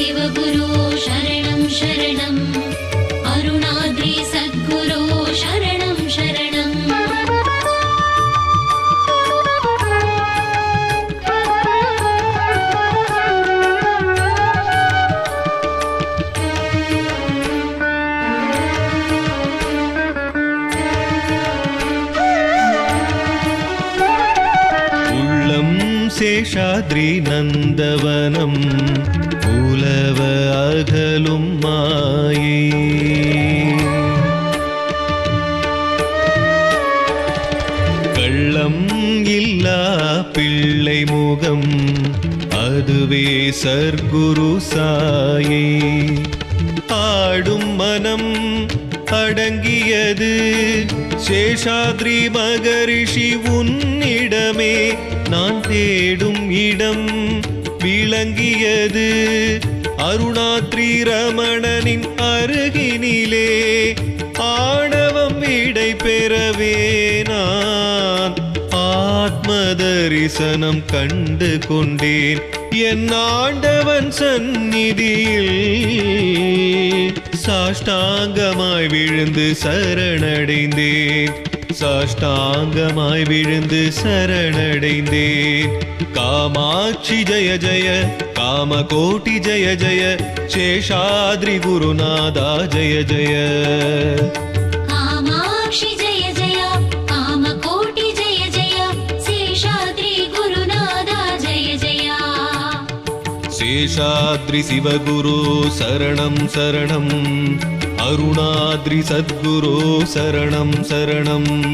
சிவபு சேஷாத்ரி நந்தவனம் உலவ அகலும் மாயே கள்ளம் இல்லா பிள்ளை முகம் அதுவே சர்க்குரு சாயே ஆடும் மனம் அடங்கியது. சேஷாத்ரி மகரிஷி உன்னிடமே நான் தேடும் இடம் விளங்கியது. அருணாத்ரி ரமணனின் அருகினிலே ஆணவம் விடை பெறவே நான். ஆத்ம தரிசனம் கண்டு கொண்டேன். என் ஆண்டவன் சந்நிதியில் சாஷ்டாங்கமாய் விழுந்து சரணடைந்தேன். சாஷ்டாங்கமாய் விழுந்து சரணடைந்தேன். காமாட்சி ஜய ஜய காமகோட்டி ஜய ஜய சேஷாத்ரி குருநாதா ஜய ஜய. காமாட்சி ஜய சேஷாத்ரி சிவகுரு சரணம் சரணம். அருணாத்ரி சத்குரு சரணம் சரணம்.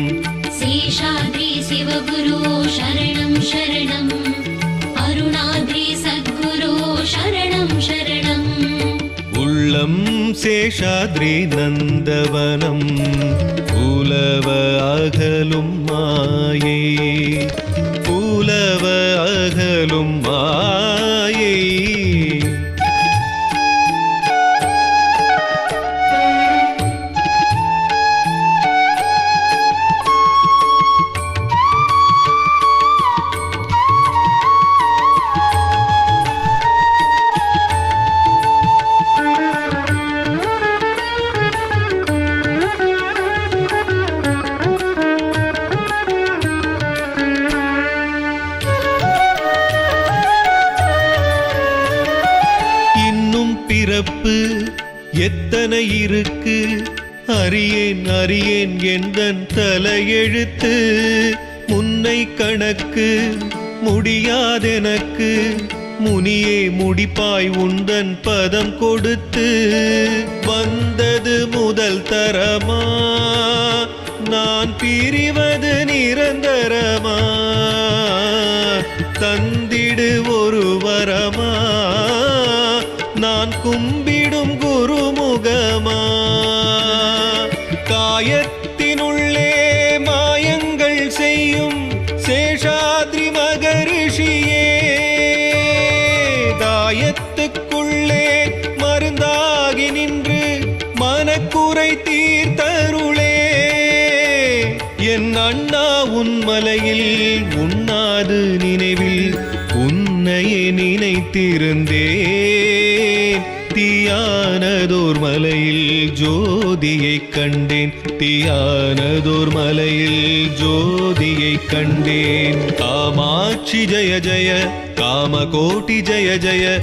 சேஷாத்ரி சிவகுரு சரணம் சரணம். அருணாத்ரி சத்குரு சரணம் சரணம். உள்ளம் சேஷாத்ரி நந்தவனம். புலவ அகலும் மாயே. புலவ அகலும் மா பிறப்பு எத்தனை இருக்கு? அறியேன் அறியேன் எந்தன் தலையெழுத்து? முன்னை கணக்கு முடியாதெனக்கு முனியே முடிப்பாய் உந்தன் பதம் கொடுத்து. வந்தது முதல் தரமா? நான் பிரிவது நிற குருமுகமா? காயத்தினுள்ளே மாயங்கள் செய்யும் சேஷாத்ரி மகரிஷியே. காயத்துக்குள்ளே மருந்தாகி நின்று மனக்குறை தீர்த்தருளே. என் அண்ணா உன்மலையில் உண்ணாது நினைவில் உன்னையே நினைத்திருந்தேன். தீயானதோர் மலையில் ஜோதியை கண்டேன். தீயானதோர் மலையில் ஜோதியை கண்டேன். காமாட்சி ஜய ஜய காமகோட்டி ஜய ஜய.